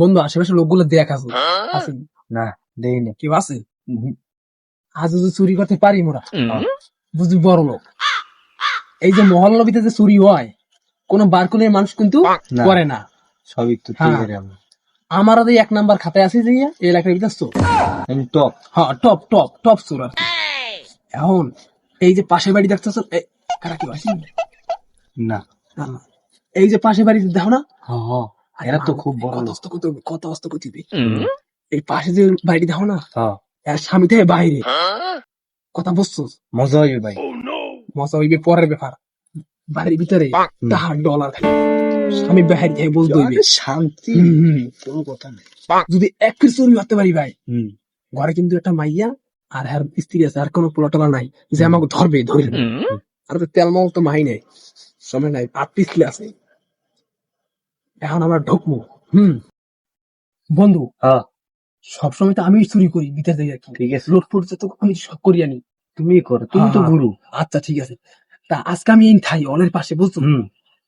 বন্ধু আশেপাশে লোকগুলো দেখ আছে আছে না দেই না কেউ আছে? আজ যদি চুরি করতে পারি মোরা বুঝবি বড় লোক। এই যে মহল্লা ভিতরে যে চুরি হয় কোন বারকুলের মানুষ কিন্তু করে না। সবই তো হ্যাঁ। আমরা আমার আদে এক নাম্বার খাতায় আছে যে এই এলাকার ভিতরে চোর। আমি টপ। হ্যাঁ টপ টপ টপ চোর আর এখন এই যে পাশের বাড়ি দেখতেছ কারা কি আসি না। এই যে পাশের বাড়ি দেখো না। হ্যাঁ হ্যাঁ। এরা তো খুব বড় কত করতে কত অস্ত করতে এই পাশে যে বাড়িটি দেখো না হ্যাঁ। এর স্বামী থেকে বাইরে। কথা বুঝছ মজা হইবে ভাই। মজা হইবে পরের ব্যাপার। বাড়ির ভিতরে তাহার ডলার খালি স্বামী বাইরে থেকে বলতে হইবে। শান্তি। কোনো কথা নেই। যদি এক চুরি করতে পারি ভাই ঘরে কিন্তু একটা মাইয়া আর হ্যার স্ত্রী আছে আর কোনো পোলাটোলা নাই। যে আমাকে ধরবে ধরবে। আর তো তেল মাল তো মাই নাই। সময় নাই আট পিস আছে। এখন আমরা ঢুকবো। হুম। বন্ধু হ্যাঁ। সবসময় তো আমি চুরি করি ভিতর যাই আর কি। ঠিক আছে। লোট ফুট তো আমি সব করি আনি। তুমি করো তুমি তো। গুরু। আচ্ছা ঠিক আছে। তা আজকে আমি এই থাই অলের পাশে বুঝছ? হুম।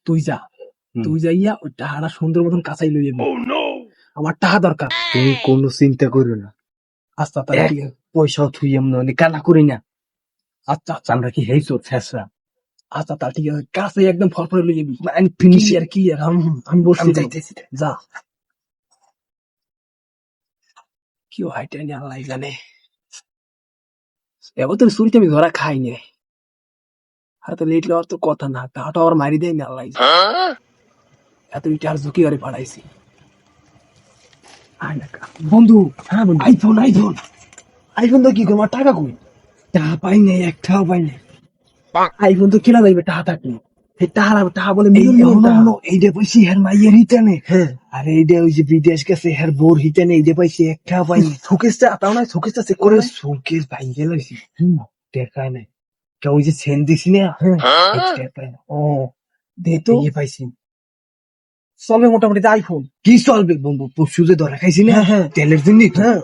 তুই যা। তুই যাইয়া ওই টাহাটা সুন্দর মতন কাঁচাই লই যাবি আমার টাহা দরকার। তুমি কোনো চিন্তা করো না। আচ্ছা তাহলে পয়সা থুই এমন কানা করি না। আচ্ছা আচ্ছা। আমরা কি হেইছো ফেসরা আচ্ছা তাহলে ঠিক আছে। কাছে একদম ফরফরে লই যাবি আমি ফিনিশ কি আর কি আর? আম- বসছি যাইতেছি। যা। কি হাইটে নিয়ে আল্লাহ জানে। এবার তো চুরিতে আমি ধরা খাই নে আর তো লেট লওয়ার তো কথা না। টাটা আর মারি দেয় না আল্লাহ। এত ইটার ঝুঁকি করে পাঠাইছি না। বন্ধু হ্যাঁ বন্ধু। IPhone iPhone. আইফোন তো কি করব? টাকা কই? টাকা পাই নাই একটাও পাই নাই। আইফোন তো কেনা যাইবে টাকা থাকলে? এই টাকা টাকা বলে মিলিয়ন মিলিয়ন টাকা। এইটা পাইছি হের মাইয়ের হিতানে। হ্যাঁ এইটা ওই যে বিদেশ গেছে হের বোর হিতানে এইটা পাইছি একটা পাইনি শোকেসটা তাও না শোকেসটা চেক করে করে সুকেস ভাই গেলাইছি নাই। কেউ ওই যে সেন দিছি না? হ্যাঁ। না। ও দে তো। পাইছি। চলবে মোটামুটি আইফোন। কি চলবে বন্ধু পরশু যে ধরা খাইছি না? হ্যাঁ, হ্যাঁ। তেলের জন্য হ্যাঁ।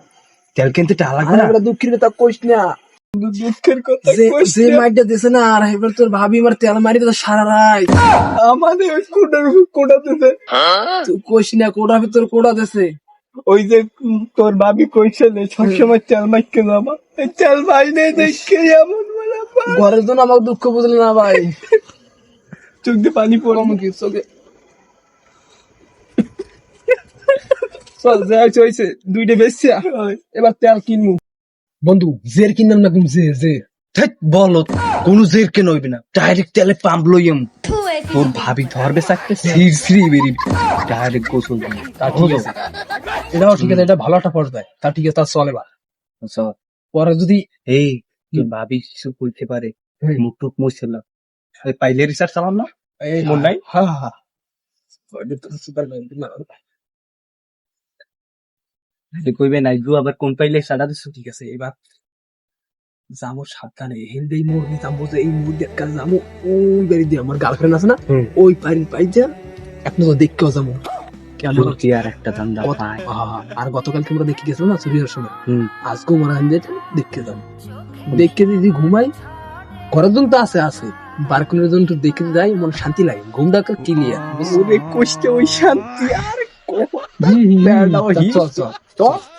তেল কিনতে টাকা লাগবে না? দুঃখের কথা কইস না। দুঃখের কথা যে যে দিছে না আর এবার তোর ভাবি আমার তেল মারি তো সারা রাত। আমাদের ওই কোটার কোটা দিতে তুই কইস না কোড়া ভিতর কোড়া দিছে। ওই যে তোর ভাবি কইছে যে সবসময় তেল মাইকে যাবা তেল ভাই নেই দেখে এমন ঘরের জন্য আমাকে দুঃখ বুঝলে না ভাই? চোখ দিয়ে পানি পড়ে। কি চোখে চল যাই চলছে দুইটা বেশি এবার তেল কিনবো। বন্ধু জের কিনলাম না কিন্তু জে ধ্যাৎ, বলো কোন জের কেন হইবে না? ডাইরেক্ট তেলে পাম্প লইম তোর ভাবি ধরবে চাকতে সির সিরি বেরি ডাইরেক্ট গোসল তা ঠিক আছে। এটাও ঠিক আছে এটা ভালো একটা পর্যায়ে। তা ঠিক আছে তা চলে বা আচ্ছা, পরে যদি এই তোর ভাবি কিছু কইতে পারে। মুখ টুক মুছছিলাম পাইলে রিসার্চ চালাম না? এই মন নাই? হ্যাঁ হ্যাঁ হ্যাঁ কইবে নাই দু আবার কোন পাইলে সাদা দিছো? ঠিক আছে এবার যাব সাবধানে। হেলদেই মোড় দিয়ে যাব যে এই দিয়ে একটা যাব ওই বাড়ি দিয়ে আমার গার্লফ্রেন্ড আছে না। ওই বাড়ির পাই যা এখন তো দেখতেও যাব আর একটা ধান্দা পায়। আর গতকালকে আমরা দেখে গেছিলাম না চুরিয়ার সময়? আজকেও মনে হয় যেতে দেখতে যাব। দেখতে যদি ঘুমাই ঘরের জন তো আছে আছে। বারকুনের জন তো দেখতে যাই মনে শান্তি লাগে ঘুমটা ক্লিয়ার কষ্টে ওই শান্তি আর চল চল। চল